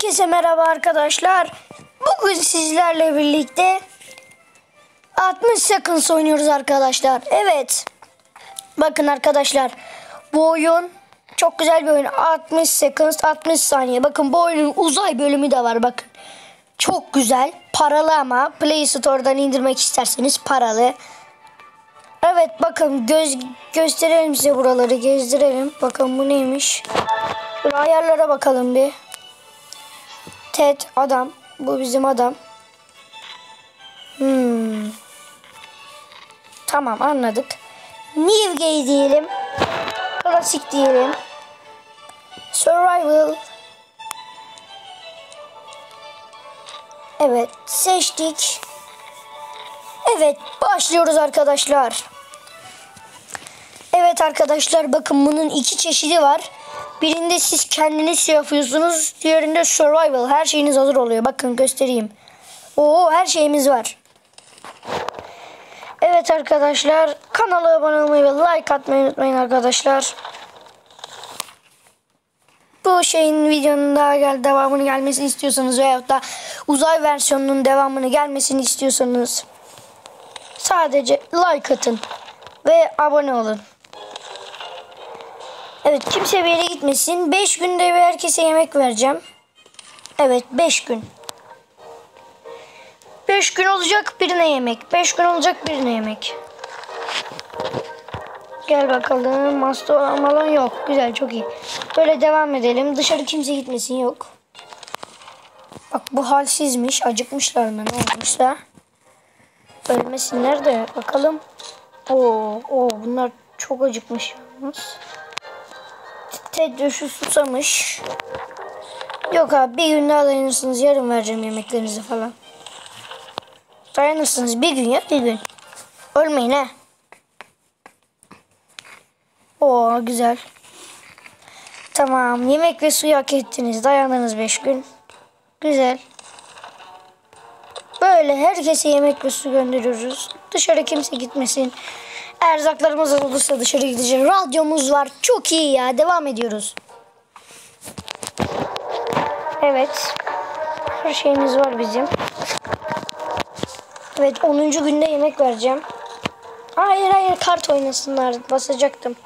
Herkese merhaba arkadaşlar. Bugün sizlerle birlikte 60 seconds oynuyoruz arkadaşlar. Evet. Bakın arkadaşlar. Bu oyun çok güzel bir oyun. 60 seconds 60 saniye. Bakın bu oyunun uzay bölümü de var bakın. Çok güzel. Paralı ama Play Store'dan indirmek isterseniz paralı. Evet bakın göz gösterelim size buraları gezdirelim. Bakın bu neymiş. Şöyle ayarlara bakalım bir. Ted adam. Bu bizim adam. Hmm. Tamam anladık. New Gay diyelim. Klasik diyelim. Survival. Evet seçtik. Evet başlıyoruz arkadaşlar. Evet arkadaşlar bakın bunun iki çeşidi var. Birinde siz kendiniz şey yapıyorsunuz. Diğerinde survival. Her şeyiniz hazır oluyor. Bakın göstereyim. Oo her şeyimiz var. Evet arkadaşlar. Kanala abone olmayı ve like atmayı unutmayın arkadaşlar. Bu şeyin videonun daha gel devamını gelmesini istiyorsanız veyahut da uzay versiyonunun devamını gelmesini istiyorsanız sadece like atın ve abone olun. Evet kimse bir yere gitmesin. 5 günde bir herkese yemek vereceğim. Evet 5 gün. 5 gün olacak birine yemek. 5 gün olacak birine yemek. Gel bakalım. Master olan falan yok. Güzel çok iyi. Böyle devam edelim. Dışarı kimse gitmesin yok. Bak bu halsizmiş. Acıkmışlar mı? Ne olmuşlar? Ölmesinler de bakalım. Oo, oo bunlar çok acıkmış yalnız. Ted şu susamış. Yok abi bir gün daha dayanırsınız. Yarın vereceğim yemeklerinizi falan. Dayanırsınız bir gün ya bir gün. Ölmeyin ha. Oo güzel. Tamam yemek ve suyu hak ettiniz. Dayandınız beş gün. Güzel. Böyle herkese yemek ve su gönderiyoruz. Dışarı kimse gitmesin. Erzaklarımız olursa dışarı gideceğiz. Radyomuz var. Çok iyi ya. Devam ediyoruz. Evet. Her şeyimiz var bizim. Evet 10. günde yemek vereceğim. Hayır hayır kart oynasınlar. Basacaktım.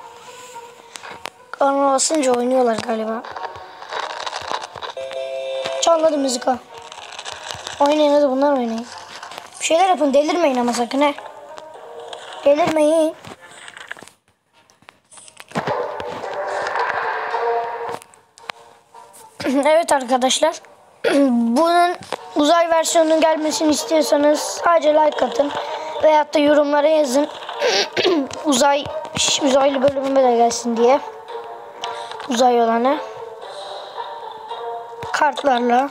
Karnına basınca oynuyorlar galiba. Çalmadı müzik ha. Oynayın hadi bunlar oynayın. Bir şeyler yapın delirmeyin ama sakın he. Delirmeyin. evet arkadaşlar. Bunun uzay versiyonunun gelmesini istiyorsanız sadece like atın. Veyahut da yorumlara yazın. uzay uzaylı bölümüme de gelsin diye. Uzay olanı. Kartlarla.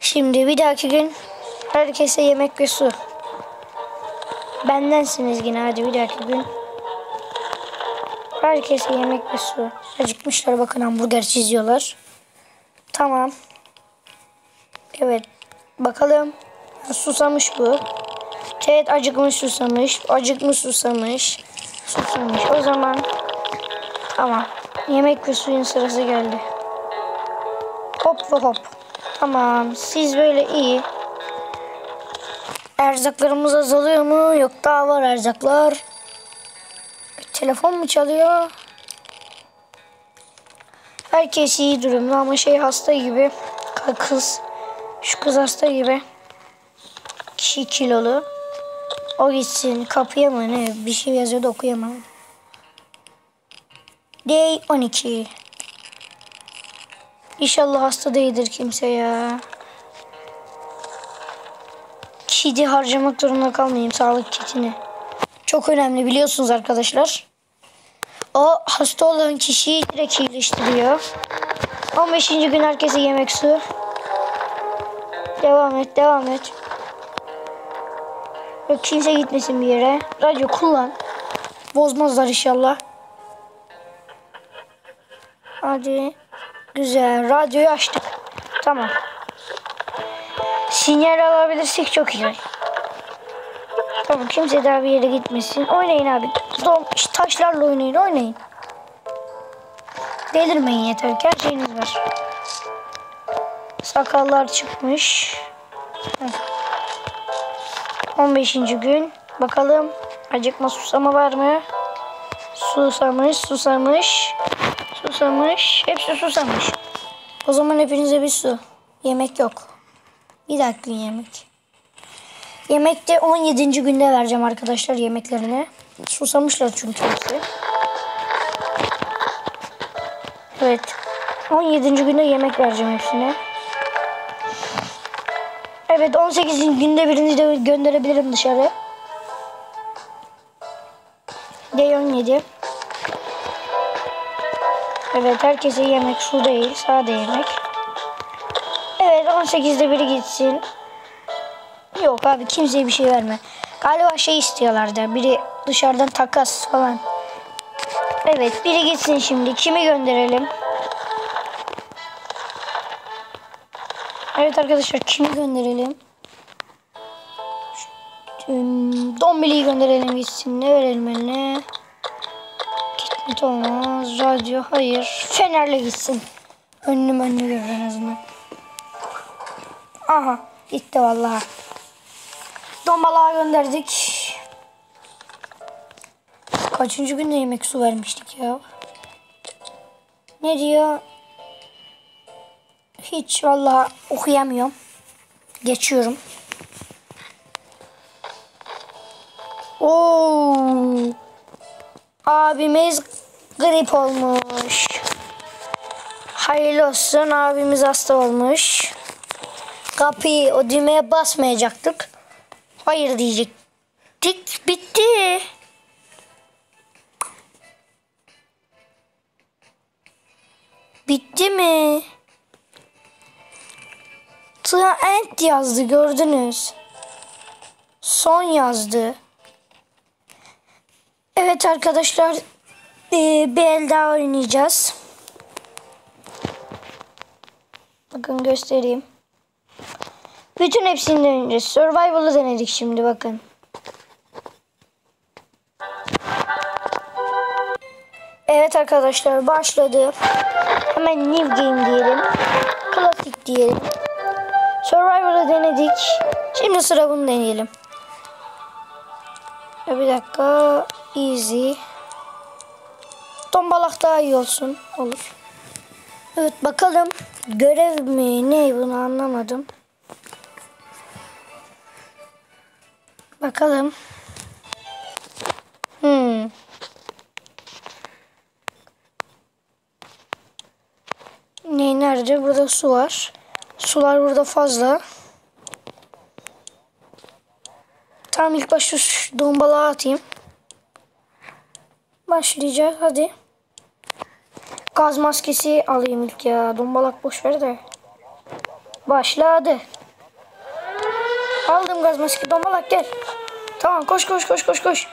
Şimdi bir dahaki gün herkese yemek ve su. Bendensiniz yine hadi bir dahaki gün. Herkese yemek ve su. Acıkmışlar bakın hamburger çiziyorlar. Tamam. Evet. Bakalım. Susamış bu. Evet acıkmış susamış. Acıkmış susamış. Susamış. O zaman tamam. Yemek ve suyun sırası geldi. Hop ve hop. Tamam. Siz böyle iyi. Erzaklarımız azalıyor mu? Yok daha var erzaklar. Telefon mu çalıyor? Herkes iyi durumda ama şey hasta gibi. Kız. Şu kız hasta gibi. Kişi kilolu. O gitsin. Kapıya mı ne? Bir şey yazıyordu okuyamam. Day 12. İnşallah hasta değildir kimse ya. Kidi harcamak zorunda kalmayayım sağlık kitini. Çok önemli biliyorsunuz arkadaşlar. O hasta olan kişiyi direkt iyileştiriyor. 15. gün herkese yemek su. Devam et devam et. Yok kimse gitmesin bir yere. Radyo kullan. Bozmazlar inşallah. Hadi. Güzel. Radyoyu açtık. Tamam. Sinyal alabilirsek çok iyi. Tamam kimse daha bir yere gitmesin. Oynayın abi. Dom, taşlarla oynayın oynayın. Delirmeyin yeter ki her şeyiniz var. Sakallar çıkmış. Heh. 15. gün. Bakalım acıkma susama var mı? Susamış, susamış, susamış. Hepsi susamış. O zaman hepinize bir su. Yemek yok. Bir dakika yemek. Yemekte 17. günde vereceğim arkadaşlar yemeklerini. Susamışlar çünkü hepsi. Evet. 17. günde yemek vereceğim hepsine. Evet 18. günde birini de gönderebilirim dışarı. Day 17. Evet herkese yemek su değil sade yemek. Evet 18'de biri gitsin. Yok abi kimseye bir şey verme. Galiba şey istiyorlardı. Biri dışarıdan takas falan. Evet biri gitsin şimdi. Kimi gönderelim? Evet arkadaşlar kimi gönderelim? Dombili'yi gönderelim gitsin. Ne verelim eline? Kitlit olmaz. Radyo hayır. Fener'le gitsin. Önünü önünü görür en azından. Aha gitti vallahi. Dombalağa gönderdik. Kaçıncı günde yemek su vermiştik ya? Ne diyor? Hiç vallahi okuyamıyorum. Geçiyorum. Oo. Abimiz grip olmuş. Hayırlı olsun abimiz hasta olmuş. Kapıyı o düğmeye basmayacaktık. Hayır diyecektik. Bitti. Bitti mi? The end yazdı gördünüz. Son yazdı. Evet arkadaşlar ee, bir el daha oynayacağız. Bakın göstereyim. Bütün hepsinden önce Survival'ı denedik şimdi bakın. Evet arkadaşlar başladı. Hemen New Game diyelim. Klasik diyelim. Survival'ı denedik. Şimdi sıra bunu deneyelim. Bir dakika. Easy. Tombalak daha iyi olsun. Olur. Evet bakalım. Görev mi ne bunu anlamadım. Bakalım. Hmm. Ne nerede? Burada su var. Sular burada fazla. Tamam ilk başta şu dombalağı atayım. Başlayacak hadi. Gaz maskesi alayım ilk ya. Dombalak boş ver de. Başladı. Aldım gaz maskesi. Dombalak gel. Tamam koş koş koş koş koş.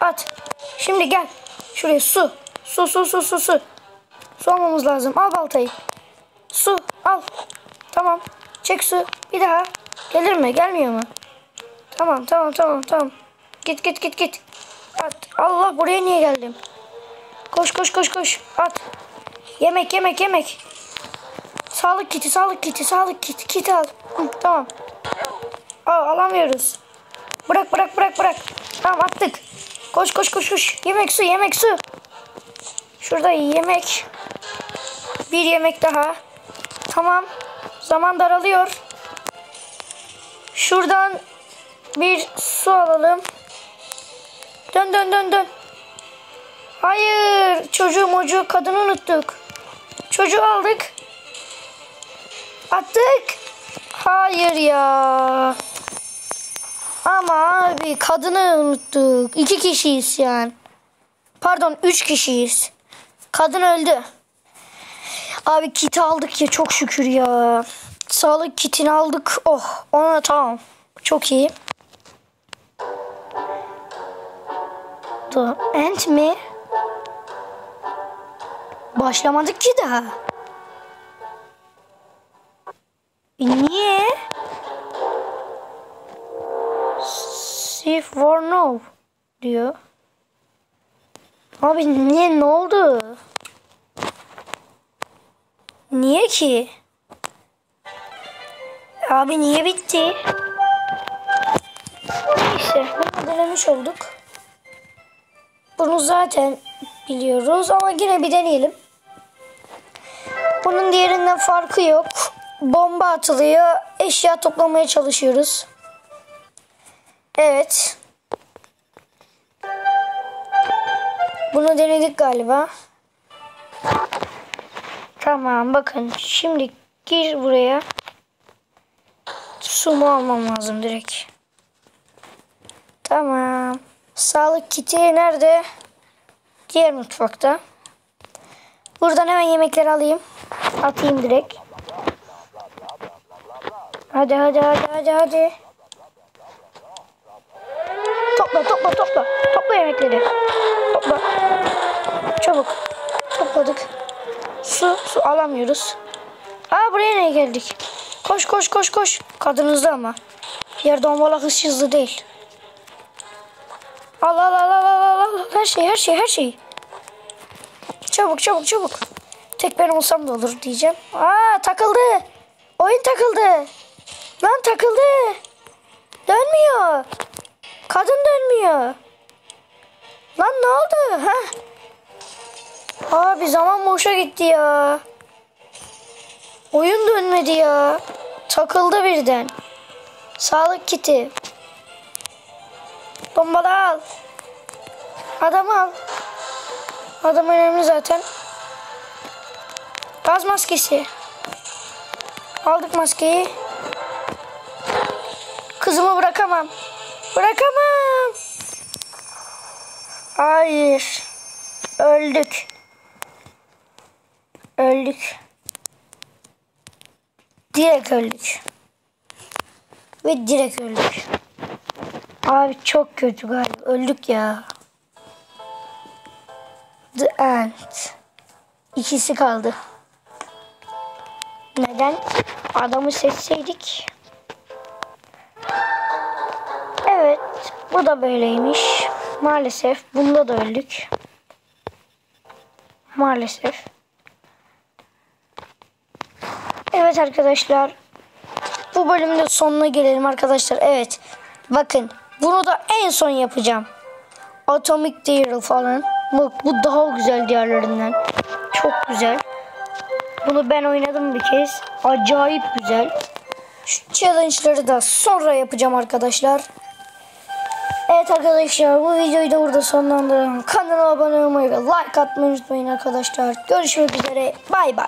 At. Şimdi gel. Şuraya su. Su su su su su. Su almamız lazım. Al baltayı. Su al. Tamam. Çek su. Bir daha. Gelir mi? Gelmiyor mu? Tamam tamam tamam tamam. Git git git git. At. Allah buraya niye geldim? Koş koş koş koş. At. Yemek yemek yemek. Sağlık kiti sağlık kiti sağlık kiti kit al. Hı, tamam. Aa, alamıyoruz. Bırak bırak bırak bırak. Tamam attık. Koş koş koş koş. Yemek su yemek su. Şurada yemek. Bir yemek daha. Tamam. Zaman daralıyor. Şuradan bir su alalım. Dön dön dön dön. Hayır. Çocuğu mocuğu kadını unuttuk. Çocuğu aldık. Attık. Hayır ya. Abi kadını unuttuk. İki kişiyiz yani. Pardon üç kişiyiz. Kadın öldü. Abi kiti aldık ya çok şükür ya. Sağlık kitini aldık. Oh ona tamam. Çok iyi. End mi? Başlamadık ki daha. E niye? See for no diyor. Abi niye ne oldu? niye ki? Abi niye bitti? Neyse bunu denemiş olduk. Bunu zaten biliyoruz ama yine bir deneyelim. Bunun diğerinden farkı yok. Bomba atılıyor. Eşya toplamaya çalışıyoruz. Evet. Bunu denedik galiba. Tamam bakın şimdi gir buraya. Sumu almam lazım direkt. Tamam. Sağlık kiti nerede? Diğer mutfakta. Buradan hemen yemekleri alayım. Atayım direkt. Hadi hadi hadi hadi hadi. Topla topla topla. Topla yemekleri. Topla. Çabuk. Topladık. Su, su alamıyoruz. Aa buraya ne geldik? Koş koş koş koş. Kadın hızlı ama. Diğer dombalak hız hızlı değil. Al al al al al al. Her şey her şey her şey. Çabuk çabuk çabuk. Tek ben olsam da olur diyeceğim. Aa takıldı. Oyun takıldı. Lan takıldı. Dönmüyor. Kadın dönmüyor. Lan ne oldu? Ha? Abi zaman boşa gitti ya. Oyun dönmedi ya. Takıldı birden. Sağlık kiti. Bombalı al. Adamı al. Adam önemli zaten. Gaz maskesi. Aldık maskeyi. Kızımı bırakamam. Bırakamam. Hayır. Öldük. Öldük. Direkt öldük. Ve direkt öldük. Abi çok kötü galiba. Öldük ya. The End. İkisi kaldı. Neden? Adamı seçseydik. Bu da böyleymiş. Maalesef. Bunda da öldük. Maalesef. Evet arkadaşlar. Bu bölümde sonuna gelelim arkadaşlar. Evet. Bakın. Bunu da en son yapacağım. Atomic Daryl falan. Bu, bu daha güzel diğerlerinden. Çok güzel. Bunu ben oynadım bir kez. Acayip güzel. Şu challenge'ları da sonra yapacağım arkadaşlar. Evet arkadaşlar bu videoyu da burada sonlandıralım. Kanala abone olmayı ve like atmayı unutmayın arkadaşlar. Görüşmek üzere. Bay bay.